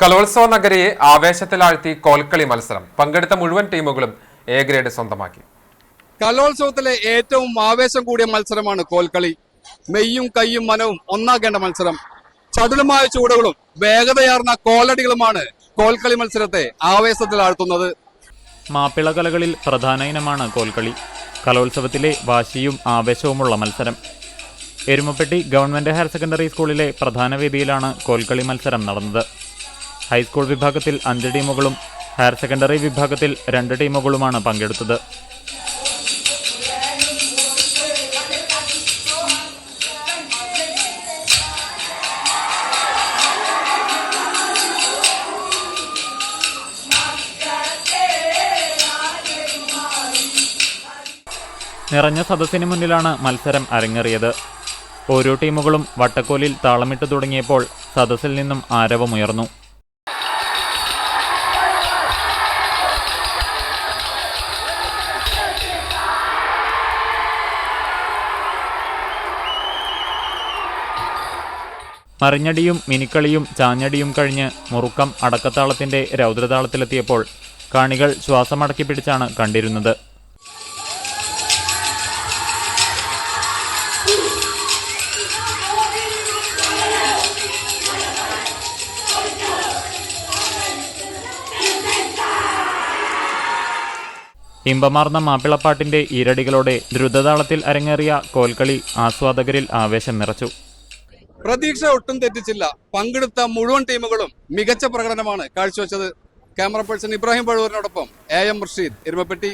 കലോത്സവ നഗരിയെ ആവേശത്തിലാഴ്ത്തി കോൽക്കളി മത്സരം. പങ്കെടുത്ത മുഴുവൻ ടീമുകളും എ ഗ്രേഡ് സ്വന്തമാക്കി. കലോത്സവത്തിലെ ഏറ്റവും ആവേശം കൂടിയ മത്സരമാണ് കോൽക്കളി. മെയ്യും കയ്യും മനവും ഒന്നാക്കേണ്ട മത്സരം. ചടുലമായ ചൂടുകളും വേഗതയാർന്ന കോലടികളുമാണ് കോൽക്കളി മത്സരത്തെ ആവേശത്തിലാഴ്ത്തുന്നത്. മാപ്പിള കലകളിൽ പ്രധാന ഇനമാണ് കോൽക്കളി. കലോത്സവത്തിലെ വാശിയും ആവേശവുമുള്ള മത്സരം. എരുമപ്പെട്ടി ഗവൺമെന്റ് ഹയർ സെക്കൻഡറി സ്കൂളിലെ പ്രധാന വേദിയിലാണ് കോൽക്കളി മത്സരം നടന്നത്. ഹൈസ്കൂൾ വിഭാഗത്തിൽ അഞ്ച് ടീമുകളും ഹയർ സെക്കൻഡറി വിഭാഗത്തിൽ രണ്ട് ടീമുകളുമാണ് പങ്കെടുത്തത്. നിറഞ്ഞ സദസ്സിന് മുന്നിലാണ് മത്സരം അരങ്ങേറിയത്. ഓരോ ടീമുകളും വട്ടക്കോലിൽ താളമിട്ട് തുടങ്ങിയപ്പോൾ സദസ്സിൽ നിന്നും ആരവമുയർന്നു. മറിഞ്ഞടിയും മിനിക്കളിയും ചാഞ്ഞടിയും കഴിഞ്ഞ് മുറുക്കം അടക്കത്താളത്തിന്റെ രൗദ്രതാളത്തിലെത്തിയപ്പോൾ കാണികൾ ശ്വാസമടക്കി പിടിച്ചാണ് കണ്ടിരുന്നത്. ഇമ്പമാർന്ന മാപ്പിളപ്പാട്ടിന്റെ ഈരടികളോടെ ദ്രുതതാളത്തിൽ അരങ്ങേറിയ കോൽക്കളി ആസ്വാദകരിൽ ആവേശം നിറച്ചു. പ്രതീക്ഷ ഒട്ടും തെറ്റിച്ചില്ല. പങ്കെടുത്ത മുഴുവൻ ടീമുകളും മികച്ച പ്രകടനമാണ് കാഴ്ചവെച്ചത്. ക്യാമറ പേഴ്സൺ ഇബ്രാഹിം പഴുവൂരിനോടൊപ്പം എ എം റഷീദ് എരുമപ്പെട്ടി.